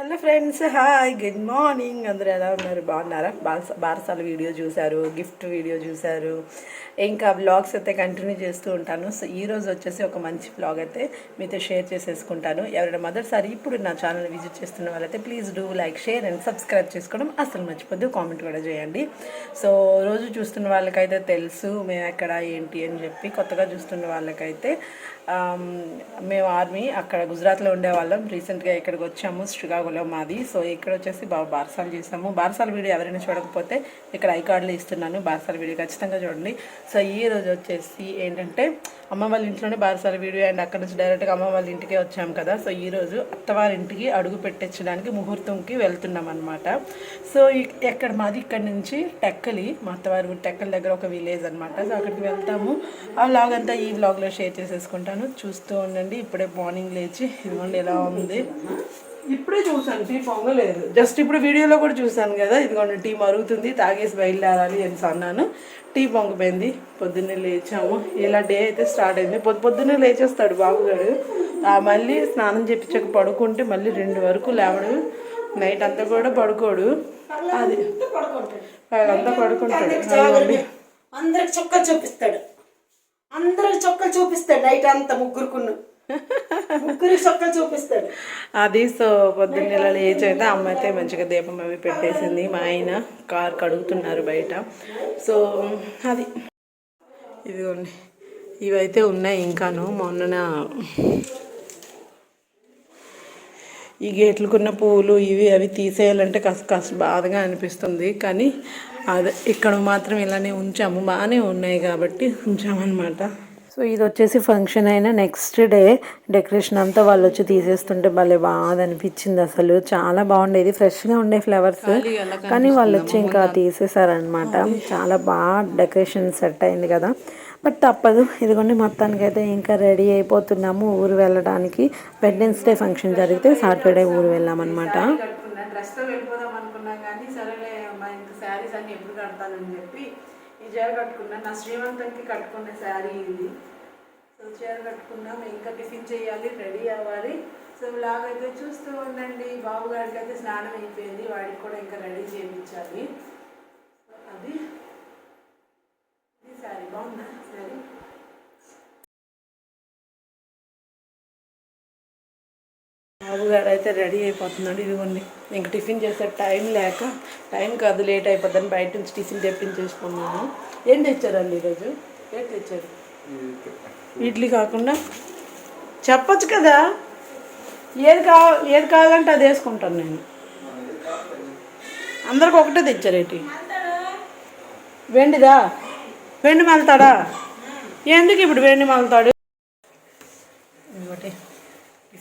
Hello friends hi good morning. అందరూ ఎలా ఉన్నారు? బాగున్నారా? బారసాల వీడియో చూశారు గిఫ్ట్ వీడియో చూశారు. ఇంకా బ్లాగ్స్ అయితే కంటిన్యూ చేస్తూ ఉంటాను. సో ఈ రోజు వచ్చేసి ఒక మంచి బ్లాగ్ అయితే మీతో షేర్ చేసేసుకుంటాను. ఎవరైనా మొదటిసారి ఇప్పుడు నా ఛానల్ విజిట్ చేస్తున్న వాళ్ళైతే please do like share and subscribe చేసుకోవడం అసలు మర్చిపోద్దు. కామెంట్ కూడా చేయండి. సో రోజు చూస్తున్న వాళ్ళకైతే తెలుసు మేము ఎక్కడ ఏంటి అని చెప్పి కొత్తగా చూస్తున్న వాళ్ళకైతే మేము ఆర్మీ అక్కడ గుజరాత్లో ఉండేవాళ్ళం. రీసెంట్గా ఇక్కడికి వచ్చాము శ్రీకాకుళం మాది. సో ఇక్కడ వచ్చేసి బాగా బార్సాలు చేసాము బార్సాల వీడియో ఎవరైనా చూడకపోతే ఇక్కడ ఐ కార్డులు ఇస్తున్నాను బార్సాల వీడియో ఖచ్చితంగా చూడండి. సో ఈ రోజు వచ్చేసి ఏంటంటే అమ్మ వాళ్ళ ఇంట్లోనే బార్సాల వీడియో అండ్ అక్కడ నుంచి డైరెక్ట్గా అమ్మ వాళ్ళ ఇంటికే వచ్చాము కదా. సో ఈ రోజు అత్తవారి ఇంటికి అడుగు పెట్టించడానికి ముహూర్తంకి వెళ్తున్నాం అనమాట సో ఎక్కడ మాది ఇక్కడ నుంచి టెక్కలి మా అత్తవారి టెక్కల దగ్గర ఒక విలేజ్ అనమాట సో అక్కడికి వెళ్తాము. ఆ వ్లాగ్ అంతా ఈ వ్లాగ్లో షేర్ చేసేసుకుంటాను. చూస్తూ ఉండండి. ఇప్పుడే మార్నింగ్ లేచి ఇదిగోండి ఎలా ఉంది. ఇప్పుడే చూసాను టీ పొంగలేదు జస్ట్ ఇప్పుడు వీడియోలో కూడా చూసాను కదా. ఇదిగోండి టీ మరుగుతుంది. తాగేసి బయలుదేరాలి అని అన్నాను. టీ పొంగిపోయింది. పొద్దున్నే లేచాము. ఇలా డే అయితే స్టార్ట్ అయింది. పొద్దు పొద్దున్నే లేచేస్తాడు బాబుగాడు. మళ్ళీ స్నానం చేపించక పడుకుంటే మళ్ళీ రెండు వరకు లేవడు. నైట్ అంతా కూడా పడుకోడు. అది అంతా పడుకుంటాడు. అందరికి చొక్కలు చూపిస్తాడు. అందరికి చొక్కలు చూపిస్తాడు నైట్ అంతా ముగ్గురుకున్న ముగ్గురికి చొక్కలు చూపిస్తాడు. అది సో పొద్దున్న లేచి అయితే అమ్మ అయితే మంచిగా దీపం అవి పెట్టేసింది. మా ఆయన కార్ కడుగుతున్నారు బయట. సో అది. ఇదిగోండి. ఇవైతే ఉన్నాయి ఇంకాను. మొన్న ఈ గేట్లకున్న పువ్వులు ఇవి అవి తీసేయాలంటే కాస్త కాస్త బాధగా అనిపిస్తుంది. కానీ అదే ఇక్కడ మాత్రం ఇలానే ఉంచాము. బాగానే ఉన్నాయి కాబట్టి ఉంచామన్నమాట. సో ఇది వచ్చేసి ఫంక్షన్ అయిన నెక్స్ట్ డే. డెకరేషన్ అంతా వాళ్ళు వచ్చి తీసేస్తుంటే భలే బాగా అనిపించింది అసలు. చాలా బాగుండేది. ఫ్రెష్గా ఉండే ఫ్లవర్స్. కానీ వాళ్ళు వచ్చి ఇంకా తీసేసారనమాట చాలా బాగా డెకరేషన్ సెట్ అయింది కదా. బట్ తప్పదు. ఇదిగోండి మొత్తానికి అయితే ఇంకా రెడీ అయిపోతున్నాము ఊరు వెళ్ళడానికి. వెడ్నెస్డే ఫంక్షన్ జరిగితే సాటర్డే ఊరు వెళ్ళామన్నమాట. డ్రెస్తో వెళ్ళిపోదాం అనుకున్నాం కానీ సరేలే మా ఇంక శారీస్ అన్ని ఎప్పుడు కడతానని చెప్పి ఈ చీర కట్టుకున్నా నా శ్రీమంతంకి కట్టుకున్న శారీ ఇది సో చీర కట్టుకున్నాం ఇంకా టిఫిన్ చేయాలి రెడీ అవ్వాలి సో ఇలాగ చూస్తూ ఉండండి. బాబు గారికి అయితే స్నానం అయిపోయింది. వాడికి కూడా ఇంకా రెడీ చేయించాలి సో అది ఇది శారీ బాగుందా శారీ బాబు గారు అయితే రెడీ అయిపోతున్నాడు. ఇదిగోండి ఇంక టిఫిన్ చేసే టైం లేక టైం కాదు లేట్ అయిపోద్దని బయట నుంచి టిఫిన్ తెప్పించేసుకున్నాను ఏం తెచ్చారండి ఈరోజు? ఏం తెచ్చారు? ఇడ్లీ కాకుండా? చెప్పొచ్చు కదా? ఏది కావ ఏది కావాలంటే అది వేసుకుంటాను నేను. అందరికి ఒకటే తెచ్చారేంటి వెండిదా? వెండి మలుతాడా? ఎందుకు ఇప్పుడు వెండి మలుతాడు? ఇంకోటి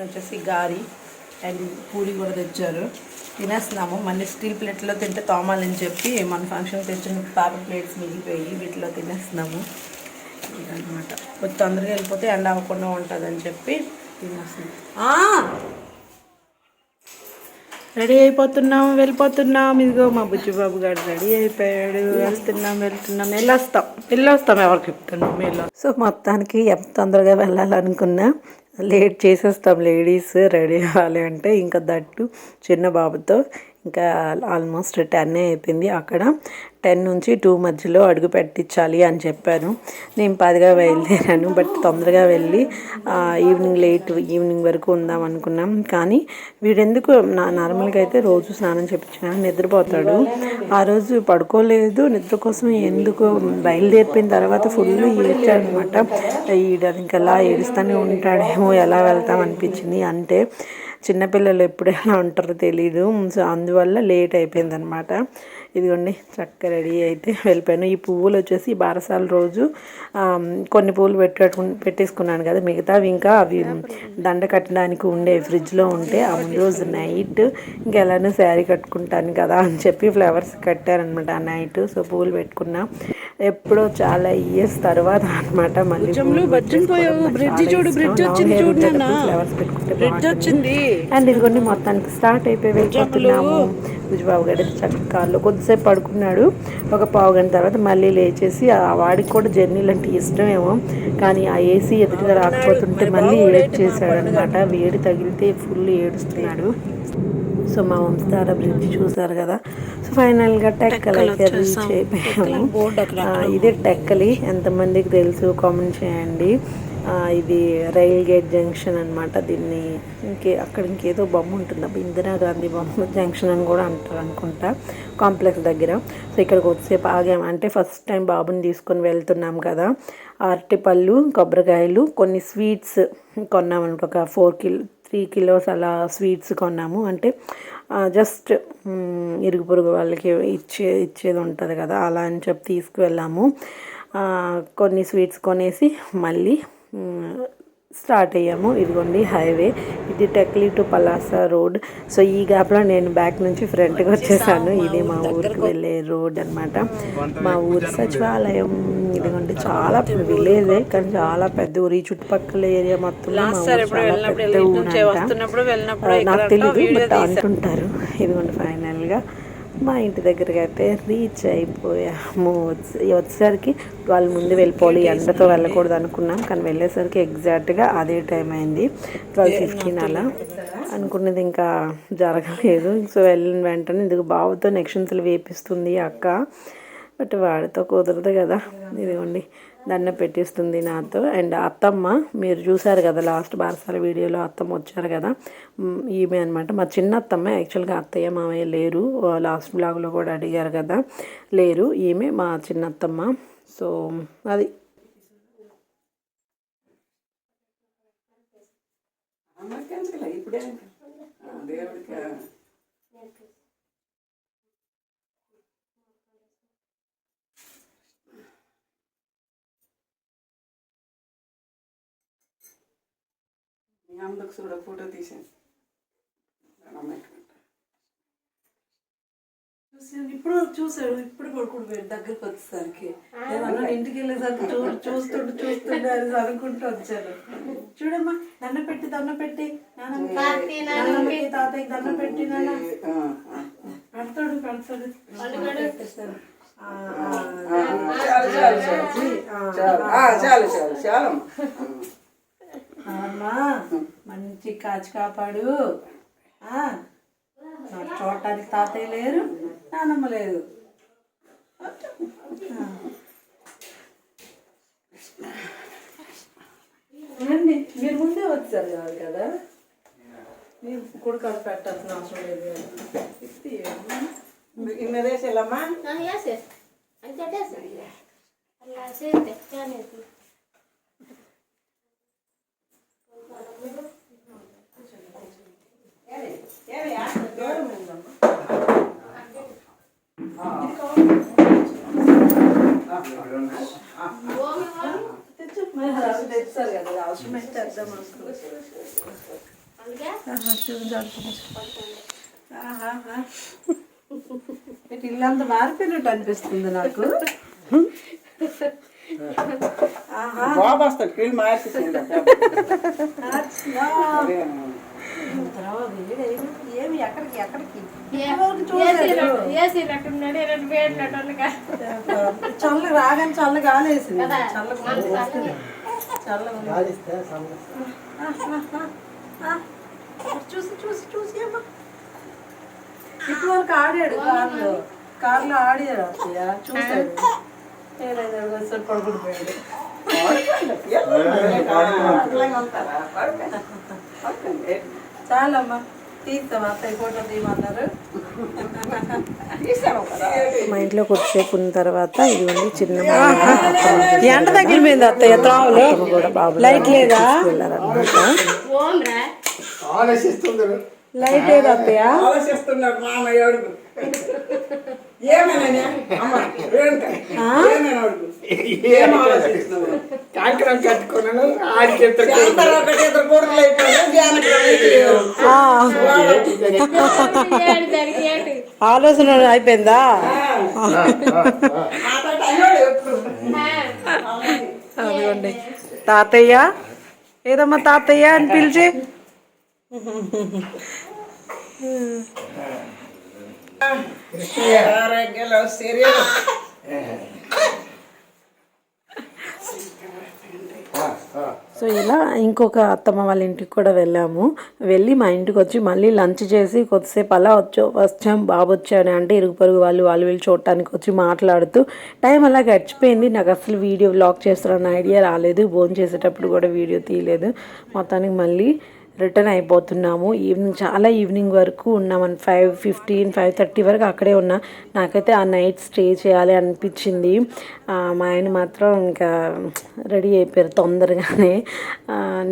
టిఫిన్ వచ్చేసి గారి అండ్ పూరి కూడా తెచ్చారు. తినేస్తున్నాము. మళ్ళీ స్టీల్ ప్లేట్లో తింటే తోమాలని చెప్పి మన ఫంక్షన్ తెచ్చిన పేపర్ ప్లేట్స్ మిగిలిపోయి వీటిలో తినేస్తున్నాము. ఇదనమాట కొంచెం తొందరగా వెళ్ళిపోతే ఎండ అవ్వకుండా ఉంటుందని చెప్పి తినేస్తున్నాం. రెడీ అయిపోతున్నాం వెళ్ళిపోతున్నాం. ఇదిగో మా బుజ్జిబాబు గారు రెడీ అయిపోయాడు. వెళ్తున్నాం వెళ్తున్నాం. వెళ్ళొస్తాం. వెళ్ళొస్తాం ఎవరికి చెప్తున్నాం వెళ్ళొస్తాం. సో మొత్తానికి ఎంత తొందరగా వెళ్ళాలనుకున్నా లేట్ చేసేస్తాం లేడీస్ రెడీ అవ్వాలి అంటే ఇంకా దట్టు చిన్న బాబుతో ఇంకా ఆల్మోస్ట్ టెన్ అయిపోయింది. అక్కడ టెన్ నుంచి టూ మధ్యలో అడుగు పెట్టించాలి అని చెప్పాను. నేను పదిగా బయలుదేరాను బట్ తొందరగా వెళ్ళి ఈవినింగ్ లేట్ ఈవినింగ్ వరకు ఉందాం అనుకున్నాం. కానీ వీడెందుకు నా నార్మల్గా అయితే రోజు స్నానం చెప్పించిన నిద్రపోతాడు. ఆ రోజు పడుకోలేదు. నిద్ర కోసం ఎందుకు బయలుదేరిపోయిన తర్వాత ఫుల్ ఏడ్చాడనమాట. ఈడ ఇంకెలా ఏడుస్తూనే ఉంటాడేమో ఎలా వెళ్తాం అనిపించింది అంటే చిన్నపిల్లలు ఎప్పుడు ఎలా ఉంటారో తెలీదు. సో అందువల్ల లేట్ అయిపోయింది అనమాట ఇదిగోండి చక్కగా రెడీ అయితే వెళ్ళిపోయాను. ఈ పువ్వులు వచ్చేసి బారసాల రోజు కొన్ని పువ్వులు పెట్టు పెట్టేసుకున్నాను కదా. మిగతావి ఇంకా అవి దండ కట్టడానికి ఉండే ఫ్రిడ్జ్లో ఉంటే ఆ ముందు రోజు నైట్ ఇంకా ఎలానో శారీ కట్టుకుంటాను కదా అని చెప్పి ఫ్లవర్స్ కట్టారనమాట ఆ నైట్. సో పువ్వులు పెట్టుకున్నా. ఎప్పుడో చాలా ఇయర్స్ తర్వాత అనమాట మళ్ళీ బ్రిడ్జ్ చూడు బ్రిడ్జ్ వచ్చింది బ్రిడ్జ్ వచ్చింది. అండ్ ఇదిగోండి మొత్తానికి స్టార్ట్ అయిపోయి వెళ్ళిపోతున్నాము గారు చక్కగా కొద్దిసేపు పడుకున్నాడు. ఒక పావు గంట తర్వాత మళ్ళీ లేచేసి ఆ వాడికి కూడా జర్నీలు అంటే ఇష్టమేమో. కానీ ఆ ఏసీ ఎదురుగా రాకపోతుంటే మళ్ళీ ఏడ్ చేశాడు అనమాట వేడి తగిలితే ఫుల్ ఏడుస్తున్నాడు. సో మా వంశధార బ్రిడ్జ్ చూసారు కదా. సో ఫైనల్గా టెక్కల్ అయితే రీచ్ అయిపోయాము ఇదే టెక్కలి. ఎంతమందికి తెలుసు కామెంట్ చేయండి. ఇది రైల్ గేట్ జంక్షన్ అన్నమాట. దీన్ని ఇంకే అక్కడ ఇంకేదో బొమ్మ ఉంటుంది. అబ్బా, ఇందిరాగాంధీ బొమ్మ జంక్షన్ అని కూడా అంటారు అనుకుంటా. కాంప్లెక్స్ దగ్గర. సో ఇక్కడికి వచ్చేసేపు ఆగాము. అంటే ఫస్ట్ టైం బాబుని తీసుకొని వెళ్తున్నాం కదా. అరటిపళ్ళు కొబ్బరికాయలు కొన్ని స్వీట్స్ కొన్నాం అనుకో ఒక ఫోర్ కిలో త్రీ కిలోస్ అలా స్వీట్స్ కొన్నాము. అంటే జస్ట్ ఇరుగు పొరుగు వాళ్ళకి ఇచ్చే ఇచ్చేది ఉంటుంది కదా అలా అని చెప్పి తీసుకువెళ్ళాము. కొన్ని స్వీట్స్ కొనేసి మళ్ళీ స్టార్ట్ అయ్యాము. ఇదిగోండి హైవే. ఇది Tekkali to Palasa road. So ఈ గ్యాప్లో నేను బ్యాక్ నుంచి ఫ్రంట్కి వచ్చేసాను. ఇది మా ఊరికి వెళ్ళే రోడ్ అన్నమాట. మా ఊరి సచివాలయం. ఇదిగోండి చాలా విలేజ్ కానీ చాలా పెద్ద ఊరు. ఈ చుట్టుపక్కల ఏరియా మొత్తం నాకు తెలియదు బట్ అంటుంటారు. ఇదిగోండి ఫైనల్గా మా ఇంటి దగ్గరికి అయితే రీచ్ అయిపోయాము వచ్చే- వచ్చేసరికి వాళ్ళు ముందు వెళ్ళిపోవాలి ఎండతో వెళ్ళకూడదు అనుకున్నాం కానీ వెళ్ళేసరికి ఎగ్జాక్ట్గా అదే టైం అయింది. ట్వెల్వ్ ఫిఫ్టీన్ అలా అనుకున్నది ఇంకా జరగలేదు. సో వెళ్ళిన వెంటనే ఇదిగో బాబుతో నెక్షన్స్లు వేపిస్తుంది అక్క. బట్ వాడితో కుదరదు కదా. ఇదిగోండి. దండ పెట్టిస్తుంది నాతో. అండ్ అత్తమ్మ మీరు చూసారు కదా లాస్ట్ బారసాల వీడియోలో అత్తమ్మ వచ్చారు కదా? ఈమె అనమాట మా చిన్న అత్తమ్మ యాక్చువల్గా అత్తయ్య మామయ్య లేరు. లాస్ట్ బ్లాగ్లో కూడా అడిగారు కదా. లేరు. ఈమె మా చిన్న అత్తమ్మ. సో అది. ఇప్పుడే. దేవుడికి చూడ ఫోటో తీసాను ఇప్పుడు చూసాడు ఇప్పుడు కొడుకుడు పోయాడు దగ్గరికి వచ్చేసరికి. ఇంటికి వెళ్ళేసరికి చూ చూస్తుండు చూస్తుండే అని అనుకుంటూ వచ్చాను. చూడమ్మా దండ పెట్టి దండ పెట్టి. నాన్నమ్మకి తాతయ్యకి దండ పెట్టి నాన్న. పెడతాడు పెడతాడు. పెట్టేస్తాడు. ఆ, ఆ, చాలు చాలు చాలు. చాలు. మంచి కాచి కాపాడు. చూడటానికి తాతయ్య లేరు నానమ్మ లేదు. అండి మీరు ముందే వచ్చారు కాదు కదా? నేను కొడుకు పెట్టాల్సిన అవసరం లేదు ఇన్న వేసేయాలమ్మా. వేసే అలా ఇటు ఇల్లంతా మారిపోయినట్టు అనిపిస్తుంది నాకు. బాబు వస్తాడు మార్చేసింది ఏమి ఎక్కడికి ఎక్కడికి? చల్ల రాగానే చల్ల గాలి. వేసింది చూసి చూసి చూసి అమ్మా. ఇప్పుడు వరకు ఆడాడు కార్లో. కార్లో ఆడాడు అత్తయ్య. చూసాడు ఏదైనా వస్తాడు పడుకుని పోయాడు చాలమ్మా. తీస్తాం అత్తయ్య ఫోటో తీయమన్నారు మా ఇంట్లో కొద్దిసేపు ఉన్న తర్వాత ఇదిగోండి చిన్న ఎండ తగిలిపోయింది అత్తయ్య త్రావులు. కూడా బాబు లైట్ లేదా? లైట్ లేదు అత్తయ్య? కాంకరం కట్టుకున్నాను ఆడికి ఆలోచన అయిపోయిందా? అదిగోండి. తాతయ్య? ఏదమ్మా తాతయ్య అని పిలిచి? ఆరోగ్యాలు సో ఇలా ఇంకొక అత్తమ్మ వాళ్ళ ఇంటికి కూడా వెళ్ళాము. వెళ్ళి మా ఇంటికి వచ్చి మళ్ళీ లంచ్ చేసి కొద్దిసేపు అలా వచ్చో వచ్చాం. బాబు వచ్చాడు అంటే ఇరుగు పొరుగు వాళ్ళు వాళ్ళు వీళ్ళు చూడటానికి వచ్చి మాట్లాడుతూ టైం అలా గడిచిపోయింది. నాకు అసలు వీడియో బ్లాగ్ చేస్తారన్న ఐడియా రాలేదు. భోజనం చేసేటప్పుడు కూడా వీడియో తీయలేదు. మొత్తానికి మళ్ళీ రిటర్న్ అయిపోతున్నాము. ఈవినింగ్ చాలా ఈవినింగ్ వరకు ఉన్నామని ఫైవ్ ఫిఫ్టీన్ ఫైవ్ థర్టీ వరకు అక్కడే ఉన్నా. నాకైతే ఆ నైట్ స్టే చేయాలి అనిపించింది. మా ఆయన మాత్రం ఇంకా రెడీ అయిపోయారు తొందరగానే.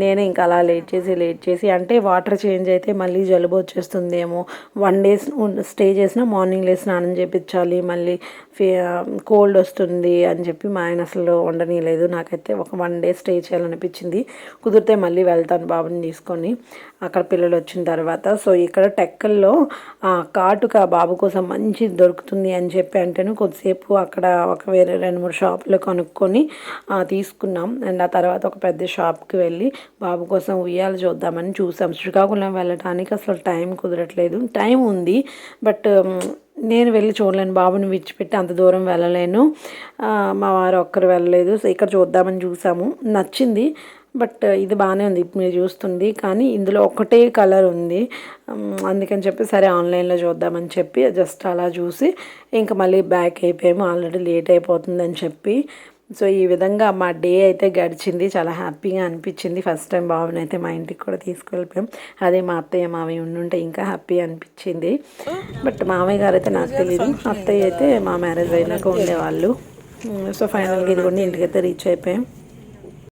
నేనే ఇంకా అలా లేట్ చేసి లేట్ చేసి అంటే వాటర్ చేంజ్ అయితే మళ్ళీ జలుబు వచ్చేస్తుందేమో. వన్ డేస్ స్టే చేసినా మార్నింగ్ లేసి స్నానం చేయించాలి మళ్ళీ కోల్డ్ వస్తుంది అని చెప్పి మా ఆయన అసలు ఉండనీయలేదు. నాకైతే ఒక వన్ డే స్టే చేయాలనిపించింది. కుదిరితే మళ్ళీ వెళ్తాను బాబుని తీసుకొని. అక్కడ పిల్లలు వచ్చిన తర్వాత. సో ఇక్కడ టెక్కల్లో ఆ, కాటుక బాబు కోసం మంచి దొరుకుతుంది అని చెప్పి అంటేను కొద్దిసేపు అక్కడ ఒక వేరే రెండు మూడు షాపులు కొనుక్కొని తీసుకున్నాం. అండ్ ఆ తర్వాత ఒక పెద్ద షాప్కి వెళ్ళి బాబు కోసం ఉయ్యాల చూద్దామని చూసాం. శ్రీకాకుళం వెళ్ళటానికి అసలు టైం కుదరట్లేదు. టైం ఉంది బట్ నేను వెళ్ళి చూడలేను. బాబుని విడిచిపెట్టి అంత దూరం వెళ్ళలేను. మా వారు ఒక్కరు వెళ్ళలేదు. సో ఇక్కడ చూద్దామని చూసాము. నచ్చింది. బట్ ఇది బాగానే ఉంది ఇప్పుడు మీరు చూస్తుంది. కానీ ఇందులో ఒకటే కలర్ ఉంది. అందుకని చెప్పి సరే ఆన్లైన్లో చూద్దామని చెప్పి జస్ట్ అలా చూసి ఇంకా మళ్ళీ బ్యాక్ అయిపోయాము. ఆల్రెడీ లేట్ అయిపోతుందని చెప్పి. సో ఈ విధంగా మా డే అయితే గడిచింది. చాలా హ్యాపీగా అనిపించింది. ఫస్ట్ టైం బాబుని అయితే మా ఇంటికి కూడా తీసుకెళ్ళిపోయాం. అదే మా అత్తయ్య మావయ్య ఉండుంటే ఇంకా హ్యాపీ అనిపించింది. బట్ మామయ్య గారు అయితే నాకు తెలియదు అత్తయ్య అయితే మా మ్యారేజ్ అయినాక ఉండేవాళ్ళు. సో ఫైనల్గా ఇది కూడా ఇంటికైతే రీచ్ అయిపోయాం.